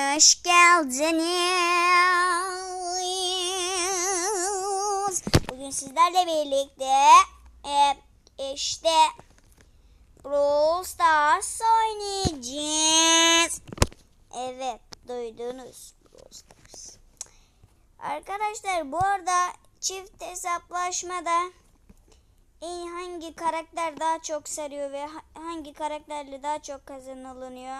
Hoş geldiniz. Bugün sizlerle birlikte e, işte Brawl Stars oynayacağız. Evet duydunuz Brawl Stars. Arkadaşlar bu arada çift hesaplaşmada en hangi karakter daha çok sarıyor ve ha- hangi karakterle daha çok kazanılıyor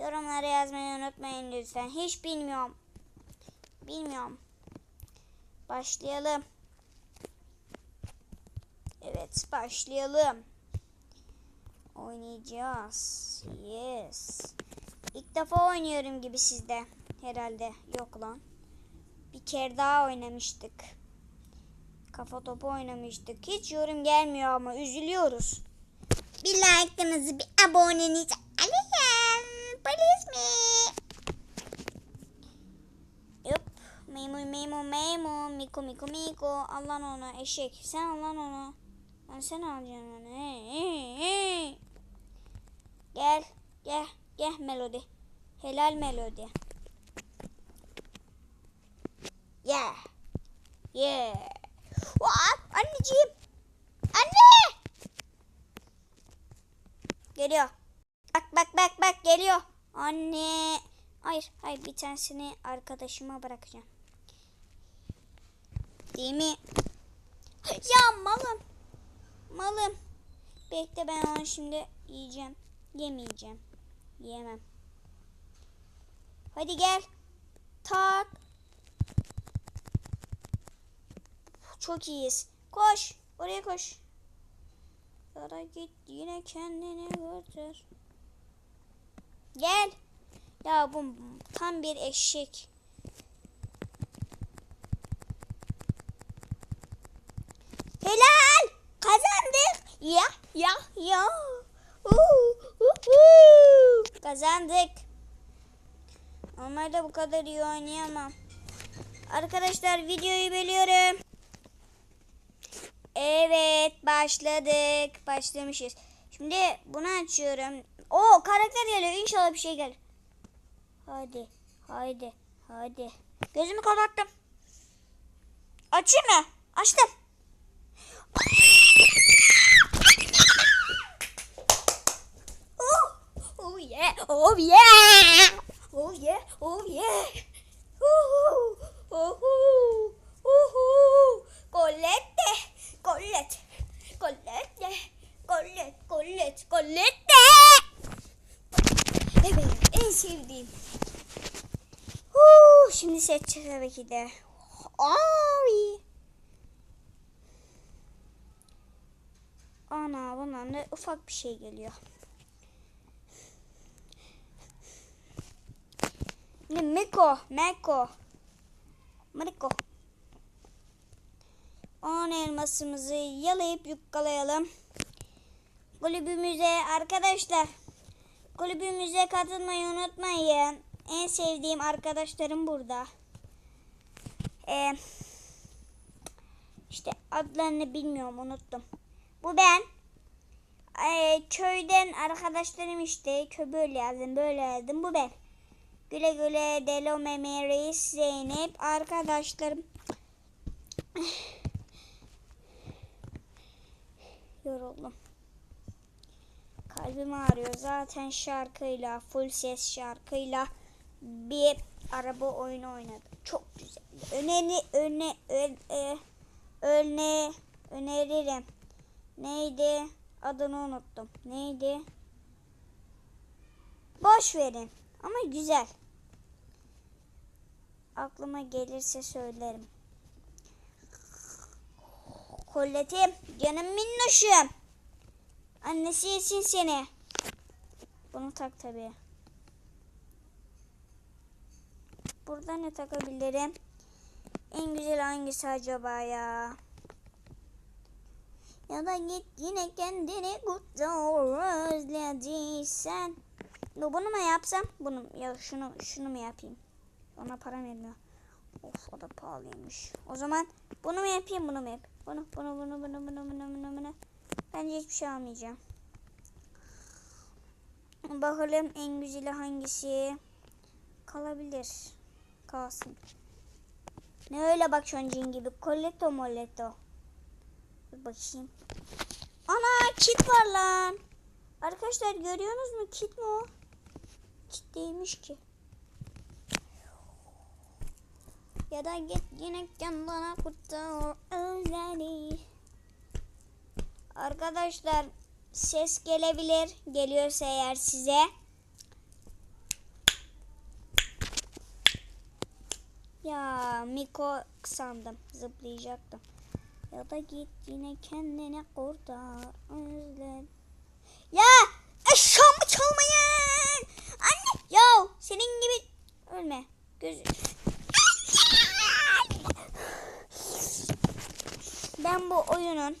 yorumlara yazmayı unutmayın lütfen. Hiç bilmiyorum. Bilmiyorum. Başlayalım. Evet başlayalım. Oynayacağız. Yes. İlk defa oynuyorum gibi sizde. Herhalde. Yok lan. Bir kere daha oynamıştık. Kafa topu oynamıştık. Hiç yorum gelmiyor ama üzülüyoruz. Bir like'ınızı bir abonenizi Please me. Yup. Memo memo memo. Miko miko miko. Allah'ın ona eşek. Sen Allah'ın onu. Ben sen alacaksın onu. Hey, hey, hey. Gel. Gel. Gel melodi. Helal melodi. Yeah. Yeah. Vaa, anneciğim. Anne. Geliyor. Bak geliyor. Anne. Hayır hayır bir tanesini arkadaşıma bırakacağım. Değil mi? Ya malım. Malım. Bekle ben onu şimdi yiyeceğim. Yemeyeceğim. Yemem. Hadi gel. Tak. Çok iyiyiz. Koş. Oraya koş. Yara git yine kendini kurtar. Gel. Ya bu tam bir eşek. Helal. Kazandık. Ya ya ya. Uhu, uhu. Kazandık. Normalde bu kadar iyi oynayamam. Arkadaşlar videoyu bölüyorum. Evet başladık. Başlamışız. Şimdi bunu açıyorum. O karakter geliyor. İnşallah bir şey gelir. Hadi. Haydi. Hadi. Gözümü kapattım. Açayım mı? Açtım. Oh, oh yeah. Oh yeah. Oh yeah. Oh yeah. Uhu, uhu, uhu. Colette, Colette, Colette, Colette, Colette, Colette. Evet, en sevdiğim. Şimdi seçeceğiz tabii ki de. Ay. Ana bundan da ufak bir şey geliyor. Ne Meko, Meko. Mariko. 10 elmasımızı yalayıp yukkalayalım. Kulübümüze arkadaşlar kulübümüze katılmayı unutmayın. En sevdiğim arkadaşlarım burada. Ee, işte adlarını bilmiyorum unuttum. Bu ben. Ee, köyden arkadaşlarım işte. Köy böyle yazdım böyle yazdım. Bu ben. Güle güle Delo Meme Zeynep arkadaşlarım. Yoruldum. Kalbim ağrıyor. Zaten şarkıyla, full ses şarkıyla bir araba oyunu oynadım. Çok güzel. Öneri, öne, ön, e, öne, öneririm. Neydi? Adını unuttum. Neydi? Boş verin. Ama güzel. Aklıma gelirse söylerim. Kolletim, canım minnoşum. Annesi yesin seni. Bunu tak tabi. Burada ne takabilirim? En güzel hangisi acaba ya? Ya da git yine kendini kurtar özlediysen. Bu- Bunu mu yapsam? Bunu ya şunu şunu mu yapayım? Ona para vermiyor. Of o da pahalıymış. O zaman bunu mu yapayım bunu mu yapayım? Bunu bunu bunu bunu bunu bunu bunu bunu. Bence hiçbir şey almayacağım. Bakalım en güzeli hangisi? kalabilir. Kalsın. Ne öyle bak şu an cin gibi. Coletto moletto. Dur bakayım. Ana kit var lan. Arkadaşlar görüyorsunuz mu? Kit mi o? Kit değilmiş ki. Ya da git yine kendine kurtar özleri. Arkadaşlar ses gelebilir. Geliyorsa eğer size. Ya Miko sandım. Zıplayacaktım. Ya da git yine kendine kurtar özler. Ya eşyamı çalmayın. Anne ya senin gibi ölme. Göz... Ben bu oyunun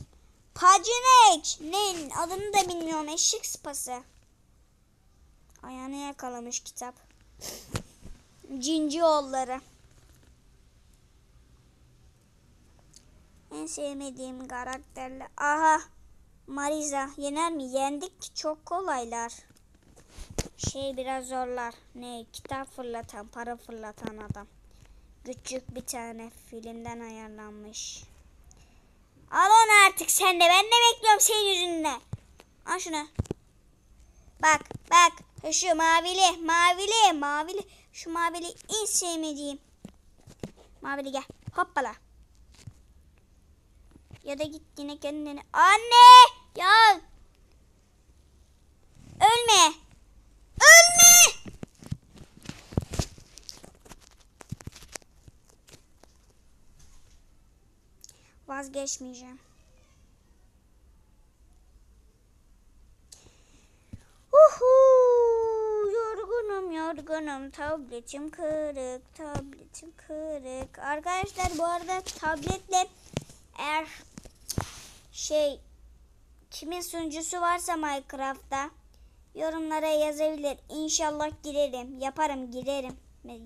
Pacinex ne adını da bilmiyorum eşek sıpası. Ayağını yakalamış kitap. Cinci oğulları. En sevmediğim karakterler. Aha. Mariza yener mi? Yendik çok kolaylar. Şey biraz zorlar. Ne? Kitap fırlatan, para fırlatan adam. Küçük bir tane filmden ayarlanmış. Al onu artık sen de. Ben de bekliyorum senin yüzünden. Al şunu. Bak bak. Şu mavili mavili mavili. Şu mavili en sevmediğim. Mavili gel. Hoppala. Ya da git yine kendini. Anne! Ya! Ölme! Ölme! Vazgeçmeyeceğim. Yorgunum tabletim kırık tabletim kırık arkadaşlar bu arada tabletle eğer şey kimin sunucusu varsa Minecraft'ta yorumlara yazabilir. İnşallah girerim. Yaparım girerim.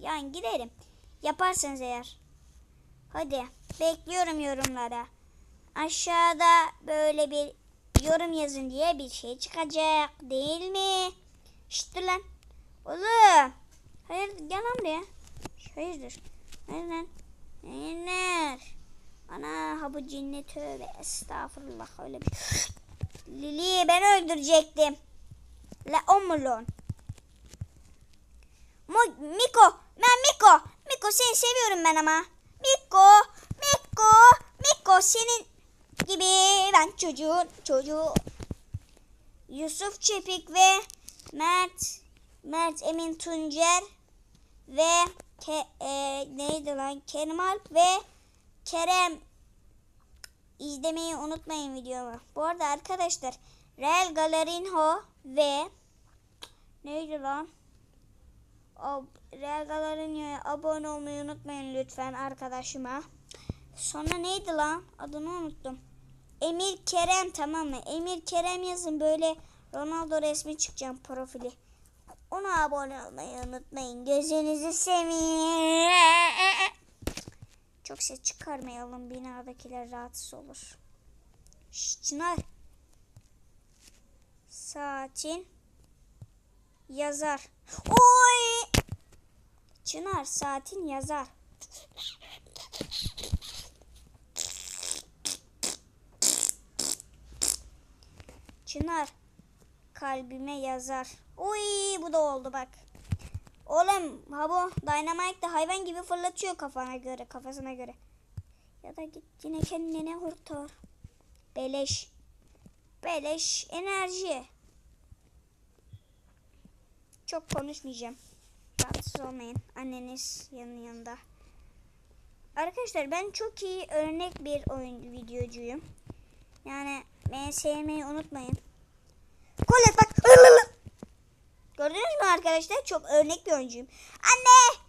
Yani girerim. Yaparsanız eğer. Hadi bekliyorum yorumlara. Aşağıda böyle bir yorum yazın diye bir şey çıkacak değil mi? Şşt lan. Oğlum. Hayır gel lan buraya. Hayırdır? Hayır lan. Hayırdır? Ana ha bu cinni tövbe estağfurullah öyle bir. Lili ben öldürecektim. La omulon. Miko ben Miko. Miko seni seviyorum ben ama. Miko Miko Miko senin gibi ben çocuğun çocuğu. Yusuf Çepik ve Mert Mert Emin Tuncer ve ke, e, neydi lan Kerim Alp ve Kerem izlemeyi unutmayın videomu. Bu arada arkadaşlar Real Galerinho ve neydi lan? O, Real Galerinho'ya abone olmayı unutmayın lütfen arkadaşıma. Sonra neydi lan? Adını unuttum. Emir Kerem tamam mı? Emir Kerem yazın böyle Ronaldo resmi çıkacağım profili. Ona abone olmayı unutmayın. Gözünüzü seveyim. Çok ses çıkarmayalım. Binadakiler rahatsız olur. Şşş Çınar. Saatin yazar. Oy! Çınar saatin yazar. Çınar kalbime yazar. Uy bu da oldu bak. Oğlum ha bu Dynamite de hayvan gibi fırlatıyor kafana göre, kafasına göre. Ya da git yine kendine kurtar. Beleş. Beleş enerji. Çok konuşmayacağım. Rahatsız olmayın. Anneniz yanın yanında. Arkadaşlar ben çok iyi örnek bir oyun videocuyum. Yani beni sevmeyi unutmayın. Kolet bak. Gördünüz mü arkadaşlar? Çok örnek bir oyuncuyum. Anne!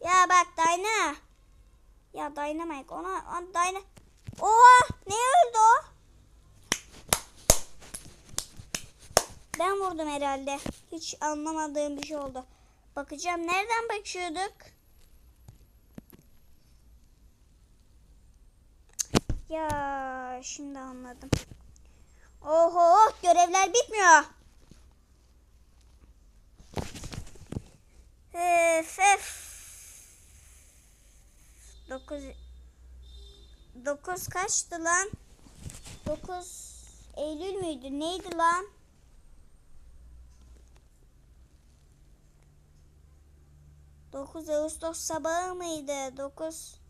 Ya bak Dayna. Ya Dynamite ona, ona Dyna. Oha! Ne öldü o? Ben vurdum herhalde. Hiç anlamadığım bir şey oldu. Bakacağım. Nereden bakıyorduk? Ya şimdi anladım. Oho görevler bitmiyor. e, 9 9 kaçtı lan? 9 Eylül müydü? Neydi lan? Dokuz Ağustos sabahı mıydı? Dokuz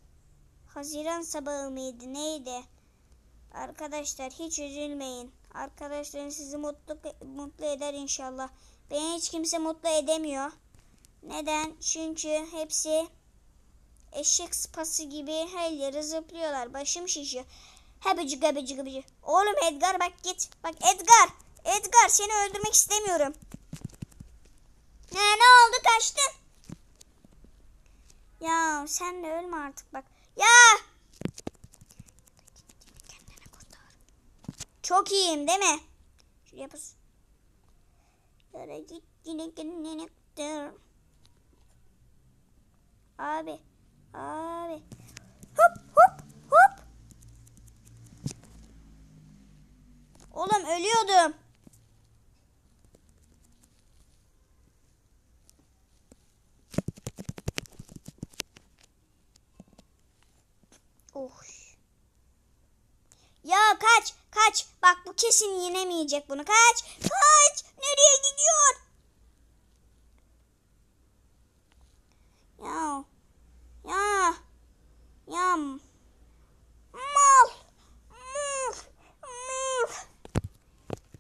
Haziran sabahı mıydı? Neydi? Arkadaşlar hiç üzülmeyin. Arkadaşların sizi mutlu mutlu eder inşallah. Beni hiç kimse mutlu edemiyor. Neden? Çünkü hepsi eşek sıpası gibi her yere zıplıyorlar. Başım şişiyor. Hebecik hebecik hebecik. Oğlum Edgar bak git. Bak Edgar. Edgar seni öldürmek istemiyorum. Ne ne oldu kaçtın? Ya sen de ölme artık bak. Ya. Çok iyiyim değil mi? Şuraya bas. Yara git yine kendini kurtar. Abi. Abi. Hop hop hop. Oğlum ölüyordum. Oh. Ya kaç kaç. Bak bu kesin yenemeyecek bunu. Kaç.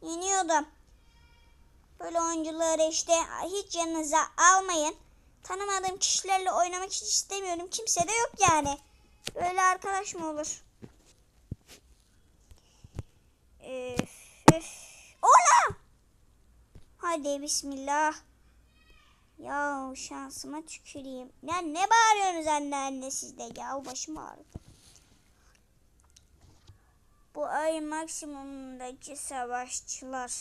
Yeniyordum. Böyle oyuncuları işte hiç yanınıza almayın. Tanımadığım kişilerle oynamak hiç istemiyorum. Kimse de yok yani. Böyle arkadaş mı olur? Üf, üf. Ola! Hadi bismillah. Ya şansıma tüküreyim. Ya ne bağırıyorsunuz anne anne sizde ya başım ağrıdı. Bu ay maksimumundaki savaşçılar.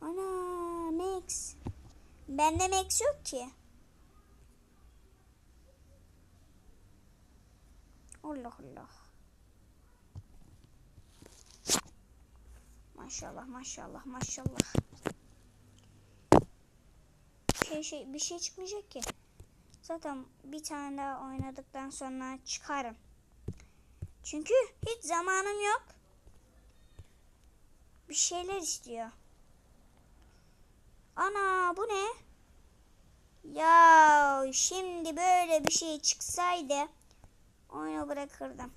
Ana Max. Bende Max yok ki. Allah Allah. Maşallah maşallah maşallah. Şey, şey, bir şey çıkmayacak ki. Zaten bir tane daha oynadıktan sonra çıkarım. Çünkü hiç zamanım yok. Bir şeyler istiyor. Ana bu ne? Ya şimdi böyle bir şey çıksaydı oyunu bırakırdım.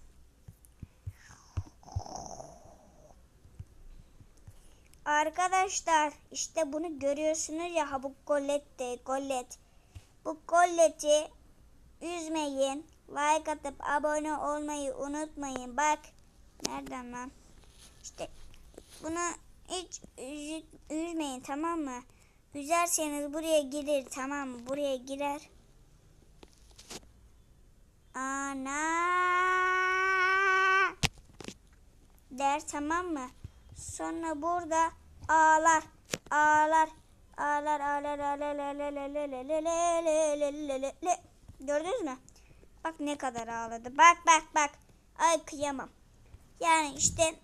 Arkadaşlar işte bunu görüyorsunuz ya bu gollette gollet. Bu golleti üzmeyin. Like atıp abone olmayı unutmayın. Bak nereden lan? İşte bunu hiç üzü- üzmeyin tamam mı? Üzerseniz buraya girer tamam mı? Buraya girer. Ana der tamam mı? Sonra burada ağlar, ağlar, ağlar, ağlar, ağlar, ağlar, ağlar, Gördünüz mü? Bak ne kadar ağladı. Bak bak bak. Ay kıyamam. Yani işte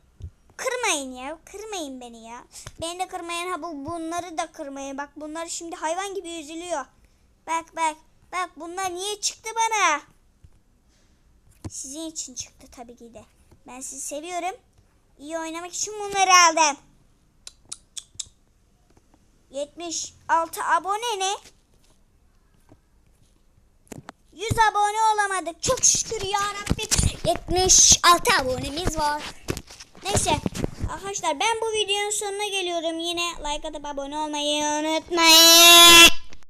kırmayın ya. Kırmayın beni ya. Beni de kırmayın. Ha bu bunları da kırmayın. Bak bunlar şimdi hayvan gibi üzülüyor. Bak bak. Bak bunlar niye çıktı bana? Sizin için çıktı tabii ki de. Ben sizi seviyorum. İyi oynamak için bunları aldım. 76 abone ne? 100 abone olamadık. Çok şükür ya Rabbim. 76 abonemiz var. Neyse. Arkadaşlar ben bu videonun sonuna geliyorum. Yine like atıp abone olmayı unutmayın.